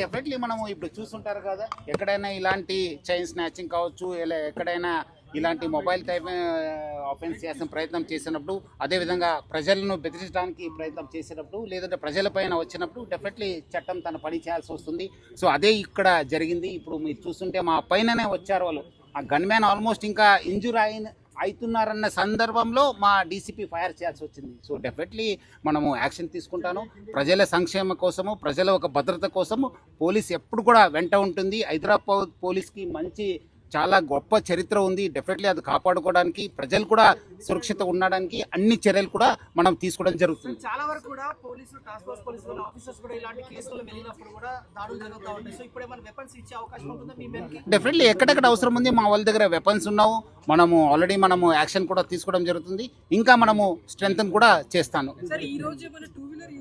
Definitely మనము ఇప్పుడు చూస్తుంటారు కదా ఎక్కడైనా ఇలాంటి చైన్ స్నాచింగ్ కావచ్చు ఇలా ఎక్కడైనా ఇలాంటి మొబైల్ టైప్ ఆఫెన్స్ చేసిన ప్రయత్నం చేసినప్పుడు అదేవిధంగా ప్రజలను బెదిరించడానికి ప్రయత్నం చేసినప్పుడు లేదంటే ప్రజలపైన వచ్చినప్పుడు డెఫినెట్లీ చట్టం తన పని చేయాల్సి వస్తుంది. సో అదే ఇక్కడ జరిగింది. ఇప్పుడు మీరు చూస్తుంటే మా పైననే వచ్చారు వాళ్ళు. ఆ గన్ మ్యాన్ ఆల్మోస్ట్ ఇంకా ఇంజూర్ అయిన అవుతున్నారన్న సందర్భంలో మా డీసీపీ ఫైర్ చేయాల్సి వచ్చింది. సో డెఫినెట్లీ మనము యాక్షన్ తీసుకుంటాను. ప్రజల సంక్షేమ కోసము ప్రజల ఒక భద్రత కోసము పోలీస్ ఎప్పుడు కూడా వెంట ఉంటుంది. హైదరాబాద్ పోలీస్కి మంచి చాలా గొప్ప చరిత్ర ఉంది. డెఫినెట్లీ అది కాపాడుకోవడానికి ప్రజలు కూడా సురక్షిత ఉండడానికి అన్ని చర్యలు కూడా మనం తీసుకోవడం జరుగుతుంది. చాలా వరకు కూడా పోలీసులు టాస్క్ ఫోర్స్ పోలీసులు ఆఫీసర్స్ కూడా ఇలాంటి కేసులు వెళ్ళినప్పుడు కూడా దాడులు జరుగుతూ ఉంటాయి. సో ఇప్పుడు ఏమైనా వెపన్స్ ఇచ్చే అవకాశం ఉంటుందా మీ డెఫినెట్లీ ఎక్కడెక్కడ అవసరం ఉంది మా వాళ్ళ దగ్గర వెపన్స్ ఉన్నావు. మనము ఆల్రెడీ మనము యాక్షన్ కూడా తీసుకోవడం జరుగుతుంది. ఇంకా మనము స్ట్రెంగ్త్ కూడా చేస్తాను.